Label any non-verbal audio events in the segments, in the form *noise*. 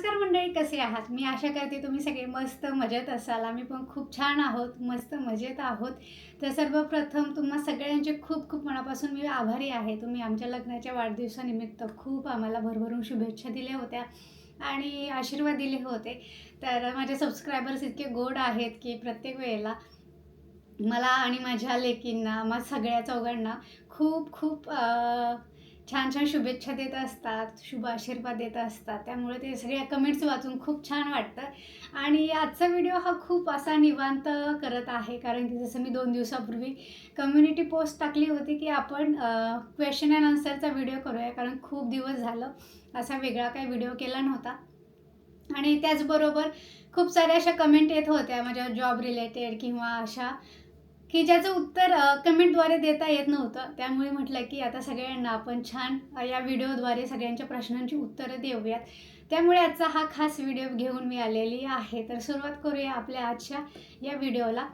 नमस्कार मंडळी कसे आहात? मी आशा करते तुम्ही सगळे मस्त मजेत असाल. आम्ही पण खूप छान आहोत मस्त मजेत आहोत. तर सर्वप्रथम तुम्हा सगळ्यांचे खूप खूप मनापासून मी आभारी आहे. तुम्ही आमच्या लग्नाच्या वाढदिवसानिमित्त खूप आम्हाला भरभरून शुभेच्छा दिल्या होत्या आणि आशीर्वाद दिले होते. तर माझे सबस्क्रायबर्स इतके गोड आहेत की प्रत्येक वेळेला मला आणि माझ्या लेकींना मग सगळ्या चौघांना खूप खूप छान छान शुभेच्छा देत असतात शुभ आशीर्वाद देत असतात. त्यामुळे ते सगळ्या कमेंट्स वाचून खूप छान वाटतं. आणि आजचा व्हिडिओ हा खूप असा निवांत करत आहे. कारण की जसं मी दोन दिवसापूर्वी कम्युनिटी पोस्ट टाकली होती की आपण क्वेश्चन अँड आन्सरचा व्हिडिओ करूया. कारण खूप दिवस झालं असा वेगळा काही व्हिडिओ केला नव्हता. आणि त्याचबरोबर खूप साऱ्या अशा कमेंट येत होत्या. माझ्या जॉब रिलेटेड किंवा अशा की ज्याचं उत्तर कमेंटद्वारे देता येत नव्हतं. त्यामुळे म्हटलं की आता सगळ्यांना आपण छान या व्हिडिओद्वारे सगळ्यांच्या प्रश्नांची उत्तरं देऊयात. त्यामुळे आजचा हा खास व्हिडिओ घेऊन मी आलेली आहे. तर सुरुवात करूया आपल्या आजच्या या व्हिडिओला.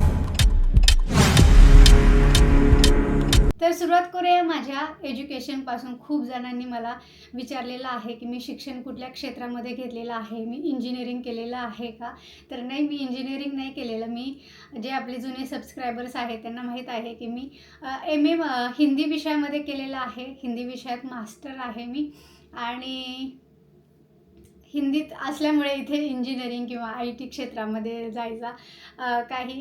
तर सुरुवात करूया माझ्या एज्युकेशनपासून खूप जणांनी मला विचारलेलं आहे की मी शिक्षण कुठल्या क्षेत्रामध्ये घेतलेलं आहे? मी इंजिनिअरिंग केलेलं आहे का? तर नाही मी इंजिनिअरिंग नाही केलेलं. मी जे आपले जुने सबस्क्रायबर्स आहेत त्यांना माहीत आहे की मी एम ए हिंदी विषयामध्ये केलेलं आहे. हिंदी विषयात मास्टर आहे मी. आणि हिंदीत असल्यामुळे इथे इंजिनिअरिंग किंवा आय टी क्षेत्रामध्ये जायचा काही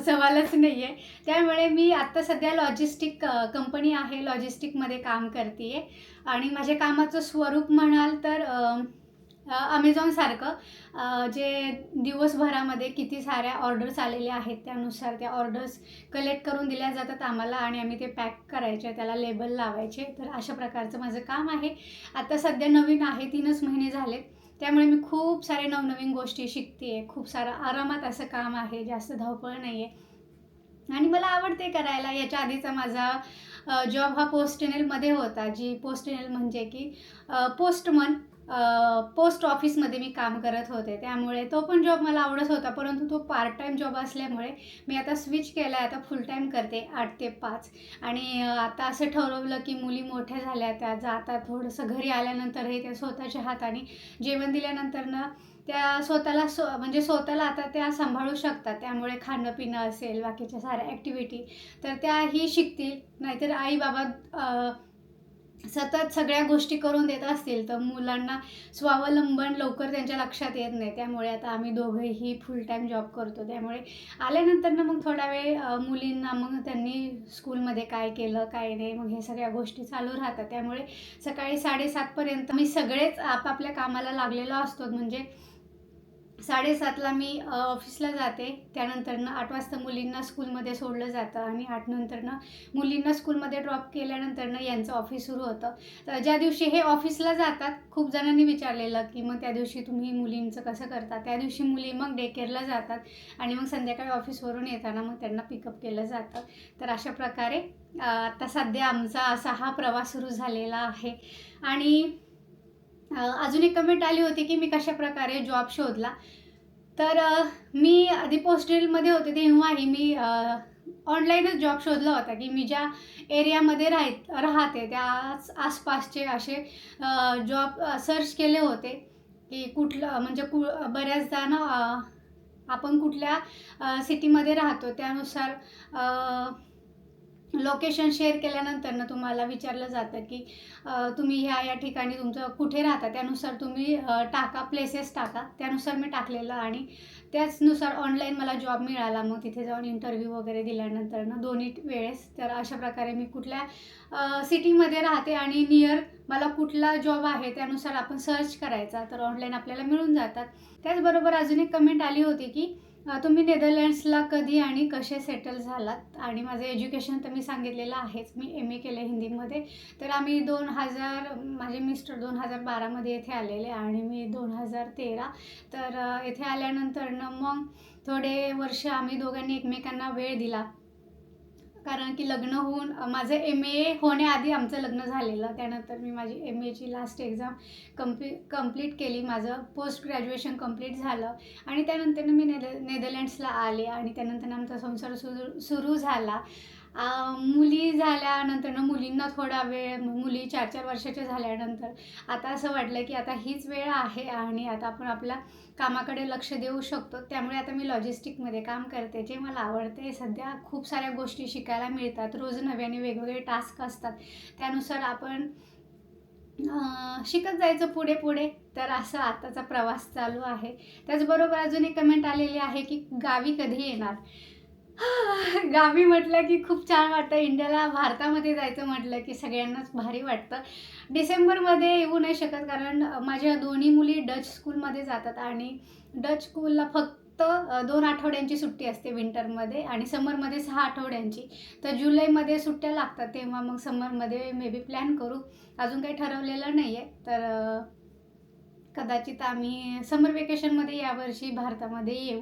सवालच नाही आहे त्यामुळे मी आत्ता सध्या लॉजिस्टिक कंपनी आहे लॉजिस्टिकमध्ये काम करते आहे आणि माझ्या कामाचं स्वरूप म्हणाल तर अमेझॉनसारखं जे दिवसभरामध्ये किती साऱ्या ऑर्डर्स आलेल्या आहेत त्यानुसार त्या ऑर्डर्स कलेक्ट करून दिल्या जातात आम्हाला आणि आम्ही ते पॅक करायचे त्याला लेबल लावायचे. तर अशा प्रकारचं माझं काम आहे. आता सध्या नवीन आहे तीनच महिने झाले त्यामुळे मी खूप सारे नवनवीन गोष्टी शिकते खूप सारं आरामात असं काम आहे. जास्त धावपळ नाही आहे आणि मला आवडते करायला. याच्या आधीचा माझा जॉब हा पोस्टनेलमध्ये होता. जी पोस्टनेल म्हणजे की पोस्टमन पोस्ट ऑफिसमध्ये मी काम करत होते. त्यामुळे तो पण जॉब मला आवडत होता परंतु तो पार्ट टाईम जॉब असल्यामुळे मी आता स्विच केला आहे आता फुल टाईम करते आठ ते पाच. आणि आता असं ठरवलं की मुली मोठ्या झाल्या त्या जातात थोडंसं घरी आल्यानंतरही त्या स्वतःच्या हाताने जेवण दिल्यानंतर ना त्या स्वतःला स्व म्हणजे स्वतःला आता त्या सांभाळू शकतात. त्यामुळे खाणं पिणं असेल बाकीच्या साऱ्या ॲक्टिव्हिटी तर त्याही शिकतील. नाहीतर आई बाबा सतत सगळ्या गोष्टी करून देत असतील तर मुलांना स्वावलंबन लवकर त्यांच्या लक्षात येत नाही. त्यामुळे आता आम्ही दोघंही फुल टाईम जॉब करतो. त्यामुळे आल्यानंतर ना मग थोडा वेळ मुलींना मग त्यांनी स्कूलमध्ये काय केलं काय नाही मग हे सगळ्या गोष्टी चालू राहतात. त्यामुळे सकाळी साडेसातपर्यंत मी सगळेच आपापल्या कामाला लागलेलो असतो. म्हणजे साडेसातला मी ऑफिसला जाते. त्यानंतरनं आठ वाजता मुलींना स्कूलमध्ये सोडलं जातं आणि आठ नंतरनं मुलींना स्कूलमध्ये ड्रॉप केल्यानंतरनं यांचं ऑफिस सुरू होतं. तर ज्या दिवशी हे ऑफिसला जातात खूप जणांनी विचारलेलं की मग त्या दिवशी तुम्ही मुलींचं कसं करता? त्या दिवशी मुली मग डे केअरला जातात आणि मग संध्याकाळी ऑफिसवरून येताना मग त्यांना पिकअप केलं जातं. तर अशा प्रकारे आता सध्या आमचा असा हा प्रवास सुरू झालेला आहे. आणि अजून एक कमेंट आली होती की मी कशा प्रकारे जॉब शोधला. तर मी आधी पोस्टेलमध्ये होते तेव्हाही मी ऑनलाईनच जॉब शोधला होता की मी ज्या एरियामध्ये राहत राहते त्या आसपासचे असे जॉब सर्च केले होते की कुठलं म्हणजे कु बऱ्याचदा ना आपण कुठल्या सिटीमध्ये राहतो त्यानुसार लोकेशन शेअर केल्यानंतर ना तुम्हाला विचारलं जातं की तुम्ही ह्या या ठिकाणी तुमचं कुठे राहता? त्यानुसार तुम्ही टाका प्लेसेस टाका. त्यानुसार मी टाकलेलं आणि त्याचनुसार ऑनलाईन मला जॉब मिळाला. मग तिथे जाऊन इंटरव्ह्यू वगैरे दिल्यानंतर ना दोन्ही वेळेस. तर अशा प्रकारे मी कुठल्या सिटीमध्ये राहते आणि नियर मला कुठला जॉब आहे त्यानुसार आपण सर्च करायचा. तर ऑनलाईन आपल्याला मिळून जातात. त्याचबरोबर अजून एक कमेंट आली होती की तुम्ही नेदरलँड्सला कधी आणि कसे सेटल झालात? आणि माझं एज्युकेशन तर मी सांगितलेलं आहेच. मी एम ए केलं हिंदीमध्ये. तर आम्ही दोन हजार माझे मिस्टर दोन हजार बारामध्ये येथे आलेले आणि मी दोन हजार तेरा. तर येथे आल्यानंतरनं मग थोडे वर्ष आम्ही दोघांनी एकमेकांना वेळ दिला. कारण की लग्न होऊन माझं एम ए होण्याआधी आमचं लग्न झालेलं. त्यानंतर मी माझी एम एची लास्ट एक्झाम कम्प्ली कंप्लीट केली. माझं पोस्ट ग्रॅज्युएशन कंप्लीट झालं. आणि त्यानंतर मी नेदर नेदरलँड्सला आले आणि त्यानंतर आमचा संसार सुरू सुरू झाला. मुली झाल्यानंतर मुलींना थोडा वेळ मुली चार चार वर्षाच्या झाल्यानंतर आता असं वाटलं की आता हीच वेळ आहे आणि आता आपण आपल्या कामाकडे लक्ष देऊ शकतो. त्यामुळे आता मी लॉजिस्टिकमध्ये काम करते. जे मला आवडते. सध्या खूप साऱ्या गोष्टी शिकायला मिळतात. रोज नव्याने वेगवेगळे टास्क असतात. त्यानुसार आपण शिकत जायचं पुढे पुढे. तर असं आताचा प्रवास चालू आहे. त्याचबरोबर अजून एक कमेंट आलेली आहे की गावी कधी येणार? *laughs* गावी म्हटलं की खूप छान वाटतं. इंडियाला भारतामध्ये जायचं म्हटलं की सगळ्यांनाच भारी वाटतं. डिसेंबरमध्ये येऊ नाही शकत कारण माझ्या दोन्ही मुली डच स्कूलमध्ये जातात आणि डच स्कूलला फक्त दोन आठवड्यांची सुट्टी असते विंटरमध्ये आणि समरमध्ये सहा आठवड्यांची. तर जुलैमध्ये सुट्ट्या लागतात तेव्हा मग समरमध्ये मे बी प्लॅन करू. अजून काही ठरवलेलं नाही आहे तर कदाचित आम्ही समर वेकेशनमध्ये यावर्षी भारतामध्ये येऊ.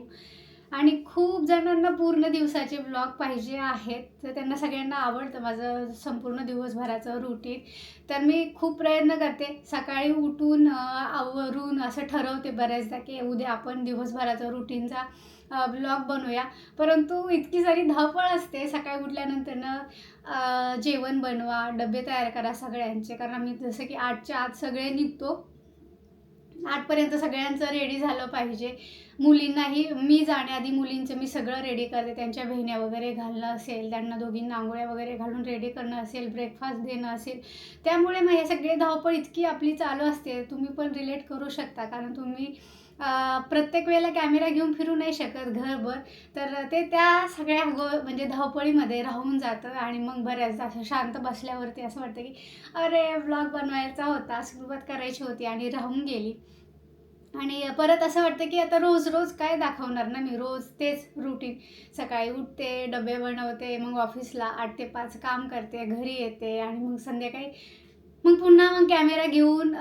आणि खूप जणांना पूर्ण दिवसाचे ब्लॉग पाहिजे आहेत. तर त्यांना सगळ्यांना आवडतं माझं संपूर्ण दिवसभराचं रुटीन तर मी खूप प्रयत्न करते. सकाळी उठून आवरून असं ठरवते बऱ्याचदा की उद्या आपण दिवसभराचं रुटीनचा ब्लॉग बनवूया. परंतु इतकी सारी धावपळ असते सकाळी उठल्यानंतरनं जेवण बनवा डबे तयार करा सगळ्यांचे. कारण आम्ही जसं की आठच्या आत सगळे निघतो. आठपर्यंत सगळ्यांचं रेडी झालं पाहिजे. मुलींनाही मी जाण्याआधी मुलींचं मी सगळं रेडी करते. त्यांच्या बहिण्या वगैरे घालणं असेल त्यांना दोघींना आंघोळ्या वगैरे घालून रेडी करणं असेल ब्रेकफास्ट देणं असेल. त्यामुळे मग हे सगळे धावपळ इतकी आपली चालू असते तुम्ही पण रिलेट करू शकता. कारण तुम्ही प्रत्येक वेळेला कॅमेरा घेऊन फिरू नाही शकत घरभर. तर ते त्या सगळ्या गो म्हणजे धावपळीमध्ये राहून जातं आणि मग बऱ्याचदा असं शांत बसल्यावरती असं वाटतं की अरे ब्लॉग बनवायचा होता सुरुवात करायची होती आणि राहून गेली. आणि परत असं वाटतं की आता रोज रोज काय दाखवणार ना मी? रोज तेच रुटीन सकाळी उठते डबे बनवते मग ऑफिसला आठ ते पाच काम करते घरी येते आणि मग संध्याकाळी मग पुन्हा मग कॅमेरा घेऊन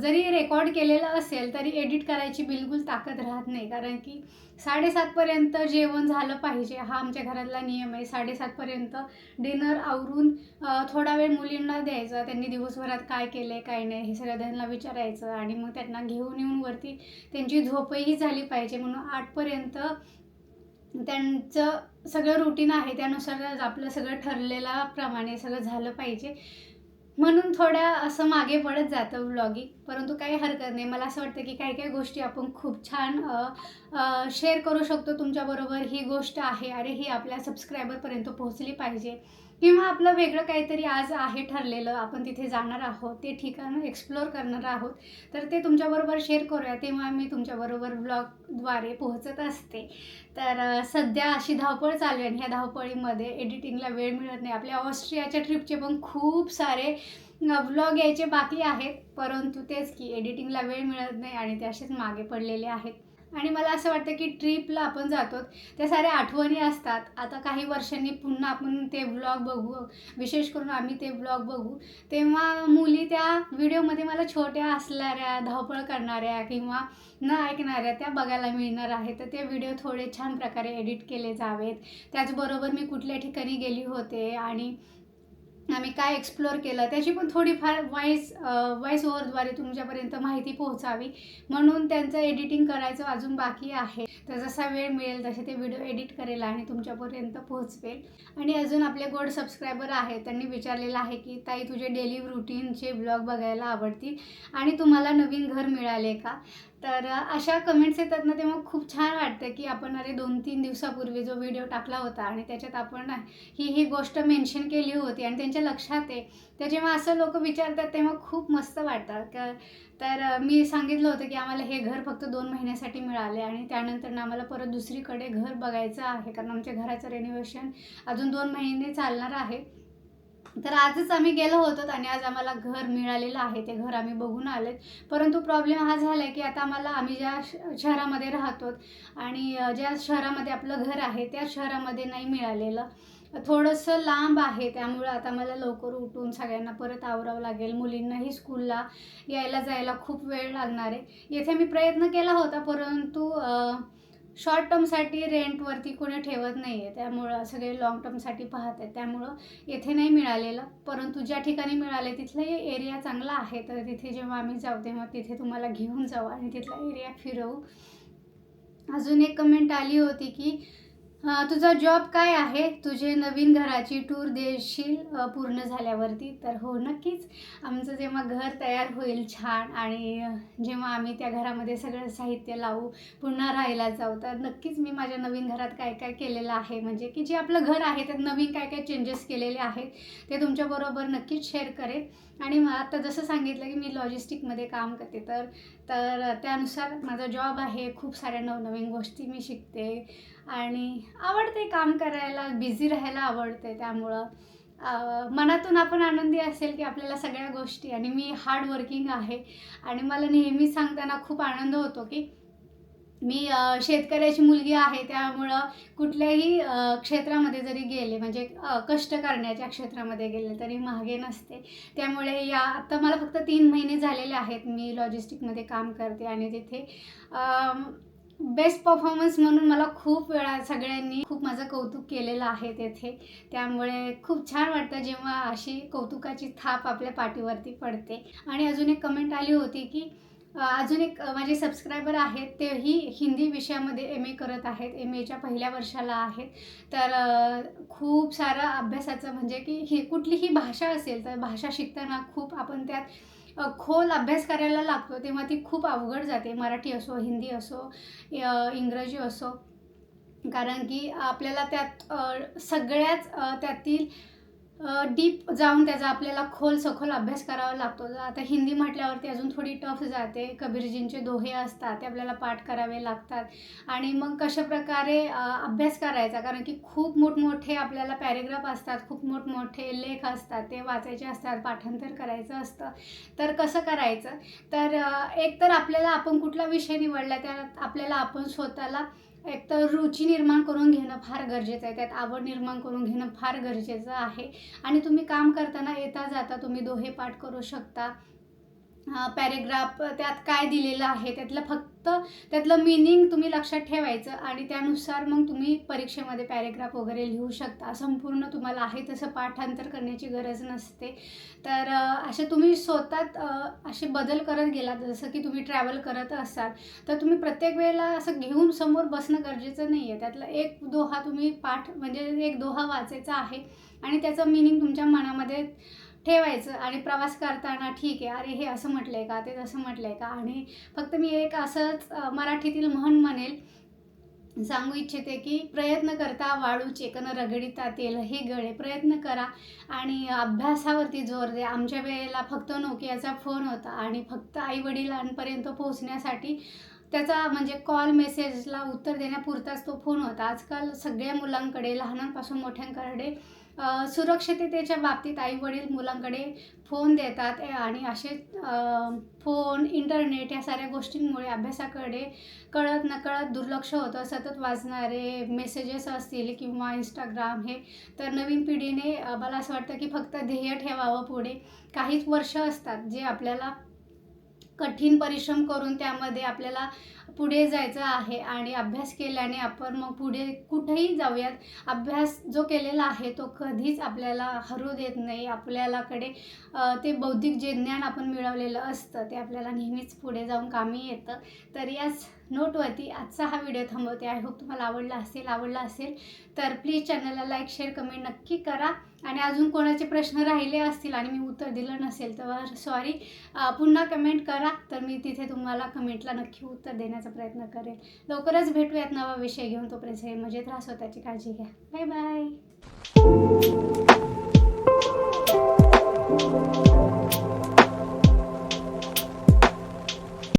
जरी रेकॉर्ड केलेलं असेल तरी एडिट करायची बिलकुल ताकद राहत नाही. कारण की साडेसातपर्यंत जेवण झालं पाहिजे. हा आमच्या घरातला नियम आहे. साडेसातपर्यंत डिनर आवरून थोडा वेळ मुलींना द्यायचा. त्यांनी दिवसभरात काय केलं आहे काय नाही हे सगळं त्यांना विचारायचं. आणि मग त्यांना घेऊन येऊन वरती त्यांची झोपही झाली पाहिजे. म्हणून आठपर्यंत त्यांचं सगळं रुटीन आहे. त्यानुसार आपलं सगळं ठरलेल्याप्रमाणे सगळं झालं पाहिजे. म्हणून थोड्या असं मागे पडत जातं व्लॉगिंग परंतु काही हरकत नाही. मला असं वाटतं की काही काही गोष्टी आपण खूप छान शेअर करू शकतो. तुमच्याबरोबर ही गोष्ट आहे अरे ही आपल्या सबस्क्रायबरपर्यंत पोहोचली पाहिजे. किंवा आपलं वेगळं काहीतरी आज आहे ठरलेलं आपण तिथे जाणार आहोत ते ठिकाण एक्सप्लोअर करणार आहोत तर ते तुमच्याबरोबर शेअर करूया. तेव्हा मी तुमच्याबरोबर ब्लॉगद्वारे पोहोचत असते. तर सध्या अशी धावपळ चालू आहे आणि ह्या धावपळीमध्ये एडिटिंगला वेळ मिळत नाही. आपल्या ऑस्ट्रियाच्या ट्रिपचे पण खूप सारे व्लॉग यायचे बाकी आहेत परंतु तेच की एडिटिंगला वेळ मिळत नाही आणि ते असेच मागे पडलेले आहेत. आणि मला असं वाटतं की ट्रिपला आपण जातो त्या साऱ्या आठवणी असतात. आता काही वर्षांनी पुन्हा आपण ते ब्लॉग बघू. विशेष करून आम्ही ते ब्लॉग बघू. तेव्हा मुली त्या व्हिडिओमध्ये मला छोट्या असणाऱ्या धावपळ करणाऱ्या किंवा न ऐकणाऱ्या त्या बघायला मिळणार आहे तर ते व्हिडिओ थोडे छान प्रकारे एडिट केले जावेत. त्याचबरोबर मी कुठल्या ठिकाणी गेली होते आणि आम्ही काय एक्सप्लोअर केलं त्याची पण थोडीफार व्हॉईस व्हॉईस ओव्हरद्वारे तुमच्यापर्यंत माहिती पोहोचावी. म्हणून त्यांचं एडिटिंग करायचं अजून बाकी आहे. तर जसा वेळ मिळेल तसे ते व्हिडिओ एडिट करेल आणि तुमच्यापर्यंत पोहोचवेल. आणि अजून आपले गोड सबस्क्रायबर आहेत त्यांनी विचारलेलं आहे की ताई तुझे डेली रुटीनचे ब्लॉग बघायला आवडतील आणि तुम्हाला नवीन घर मिळाले का? तर अशा कमेंट्स येतात ना तेव्हा खूप छान वाटतं की आपण अरे दोन तीन दिवसापूर्वी जो व्हिडिओ टाकला होता आणि त्याच्यात आपण ही ही गोष्ट मेन्शन केली होती आणि त्यांच्या लक्षात आहे. तर जेव्हा असं लोक विचारतात तेव्हा खूप मस्त वाटतात तर मी सांगितलं होतं की आम्हाला हे घर फक्त दोन महिन्यासाठी मिळाले आणि त्यानंतर ना आम्हाला परत दुसरीकडे घर बघायचं आहे. कारण आमच्या घराचं रेनोव्हेशन अजून दोन महिने चालणार आहे. तर आजच आम्ही गेलो होतो आणि आज आम्हाला घर मिळालेलं आहे ते घर आम्ही बघून आलेत. परंतु प्रॉब्लेम हा झाला आहे की आता आम्हाला आम्ही ज्या श- शहरामध्ये राहतो आणि ज्या शहरामध्ये आपलं घर आहे त्या शहरामध्ये नाही मिळालेलं. थोडंसं लांब आहे त्यामुळं आता मला लवकर उठून सगळ्यांना परत आवरावं लागेल. मुलींनाही स्कूलला यायला जायला खूप वेळ लागणार आहे. येथे मी प्रयत्न केला होता परंतु शॉर्ट टर्मसाठी रेंटवरती कोणी ठेवत नाही आहे त्यामुळं सगळे लॉंग टर्मसाठी पाहत आहेत त्यामुळं येथे नाही मिळालेलं. परंतु ज्या ठिकाणी मिळाले तिथला एरिया चांगला आहे. तर तिथे जेव्हा आम्ही जाऊ तेव्हा तिथे तुम्हाला घेऊन जाऊ आणि तिथला एरिया फिरवू. अजून एक कमेंट आली होती की तुझा जॉब काय आहे? तुझे नवीन घराची टूर देशील पूर्ण झाल्यावरती? तर हो नक्कीच. आमचं जेव्हा घर तयार होईल छान आणि जेव्हा आम्ही त्या घरामध्ये सगळं साहित्य लावू पुन्हा राहायला जाऊ तर नक्कीच मी माझ्या नवीन घरात काय काय केलेलं आहे? म्हणजे की जे आपलं घर आहे त्यात नवीन काय काय चेंजेस केलेले आहेत ते तुमच्याबरोबर नक्कीच शेअर करेन. आणि मग आता जसं सांगितलं की मी लॉजिस्टिकमध्ये काम करते तर तर त्यानुसार माझा जॉब आहे खूप साऱ्या नवनवीन गोष्टी मी शिकते आणि आवडते काम करायला बिझी राहायला आवडते त्यामुळं. मनातून आपण आनंदी असेल की आपल्याला सगळ्या गोष्टी आणि मी हार्ड वर्किंग आहे. आणि मला नेहमी सांगताना खूप आनंद होतो की मी शेतकऱ्याची मुलगी आहे त्यामुळं कुठल्याही क्षेत्रामध्ये जरी गेले म्हणजे कष्ट करण्याच्या क्षेत्रामध्ये गेले तरी मागे नसते. त्यामुळे या आत्ता मला फक्त तीन महिने झालेले आहेत मी लॉजिस्टिकमध्ये काम करते आणि तिथे बेस्ट परफॉर्मन्स म्हणून मला खूप वेळा सगळ्यांनी खूप माझं कौतुक केलेलं आहे तेथे. त्यामुळे खूप छान वाटतं जेव्हा अशी कौतुकाची थाप आपल्या पाठीवरती पडते. आणि अजून एक कमेंट आली होती की अजून एक माझे सबस्क्रायबर आहेत तेही हिंदी विषयामध्ये एम ए करत आहेत एम एच्या पहिल्या वर्षाला आहेत. तर खूप सारं अभ्यासाचं म्हणजे की ही कुठलीही भाषा असेल तर भाषा शिकताना खूप आपण त्यात खोल अभ्यास करायला लागतो तेव्हा ती खूप अवघड जाते. मराठी असो हिंदी असो इंग्रजी असो. कारण की आपल्याला त्यात सगळ्याच त्यातील डीप जाऊन त्याचा आपल्याला खोल सखोल अभ्यास करावा लागतो. आता हिंदी म्हटल्यावरती अजून थोडी टफ जाते. कबीरजींचे दोहे असतात ते आपल्याला पाठ करावे लागतात. आणि मग कशाप्रकारे प्रकारे अभ्यास करायचा? कारण की खूप मोठमोठे आपल्याला पॅरेग्राफ असतात खूप मोठमोठे लेख असतात ते वाचायचे असतात पाठांतर करायचं असतं. तर कसं करायचं? तर एक तर आपल्याला आपण कुठला विषय निवडला त्यात आपल्याला आपण स्वतःला एक तर रुची निर्माण करून घेणं फार गरजेचं आहे. त्यात आवड निर्माण करून घेणं फार गरजेचं आहे. आणि तुम्ही काम करताना येता जाता तुम्ही दोहे पाठ करू शकता. पॅरेग्राफ त्यात काय दिलेलं आहे? त्यातलं फक्त त्यातलं मिनिंग तुम्ही लक्षात ठेवायचं आणि त्यानुसार मग तुम्ही परीक्षेमध्ये पॅरेग्राफ वगैरे लिहू शकता. संपूर्ण तुम्हाला आहे तसं पाठांतर करण्याची गरज नसते. तर असे तुम्ही स्वतःत असे बदल करत गेलात जसं की तुम्ही ट्रॅव्हल करत असाल तर तुम्ही प्रत्येक वेळेला असं घेऊन समोर बसणं गरजेचं नाही आहे त्यातला एक दोहा तुम्ही पाठ म्हणजे एक दोहा वाचायचा आहे आणि त्याचं मिनिंग तुमच्या मनामध्ये ठेवायचं आणि प्रवास करताना ठीक आहे अरे हे असं म्हटलं आहे का ते तसं म्हटलं आहे का? आणि फक्त मी एक असंच मराठीतील म्हण म्हणेल. सांगू इच्छिते की प्रयत्न करता वाळू चेकन रगडिता तेल हे गळे. प्रयत्न करा आणि अभ्यासावरती जोर द्या. आमच्या वेळेला फक्त नोकियाचा फोन होता आणि फक्त आईवडिलांपर्यंत पोहोचण्यासाठी त्याचा म्हणजे कॉल मेसेजला उत्तर देण्यापुरताच तो फोन होता. आजकाल सगळ्या मुलांकडे लहानांपासून मोठ्यांकडे सुरक्षिततेच्या बाबतीत आईवडील मुलांकडे फोन देतात आणि असे फोन इंटरनेट या साऱ्या गोष्टींमुळे अभ्यासाकडे कळत नकळत दुर्लक्ष होतं. सतत वाचणारे मेसेजेस असतील किंवा इंस्टाग्राम हे तर नवीन पिढीने मला असं वाटतं की फक्त ध्येय ठेवावं पुढे. काहीच वर्ष असतात जे आपल्याला कठीण परिश्रम करून त्यामध्ये आपल्याला पुढे जायचं आहे आणि अभ्यास केल्याने आपण मग पुढे कुठेही जाऊयात. अभ्यास जो केलेला आहे तो कधीच आपल्याला हरू देत नाही. आपल्यालाकडे ते बौद्धिक जे ज्ञान आपण मिळवलेलं असतं ते आपल्याला नेहमीच पुढे जाऊन कामी येतं. तर याच नोटवरती आजचा हा व्हिडिओ थांबवते. आय होप तुम्हाला आवडला असेल आवडला असेल तर प्लीज चॅनलला लाईक शेअर कमेंट नक्की करा. आणि अजून कोणाचे प्रश्न राहिले असतील आणि मी उत्तर दिलं नसेल तर सॉरी पुन्हा कमेंट करा. तर मी तिथे तुम्हाला कमेंटला नक्की उत्तर देणार देण्याचा प्रयत्न करेल. लवकरच भेटूयात नवा विषय घेऊन. तोपर्यंत हे मजेत राहा स्वतःची काळजी घ्या. Bye bye.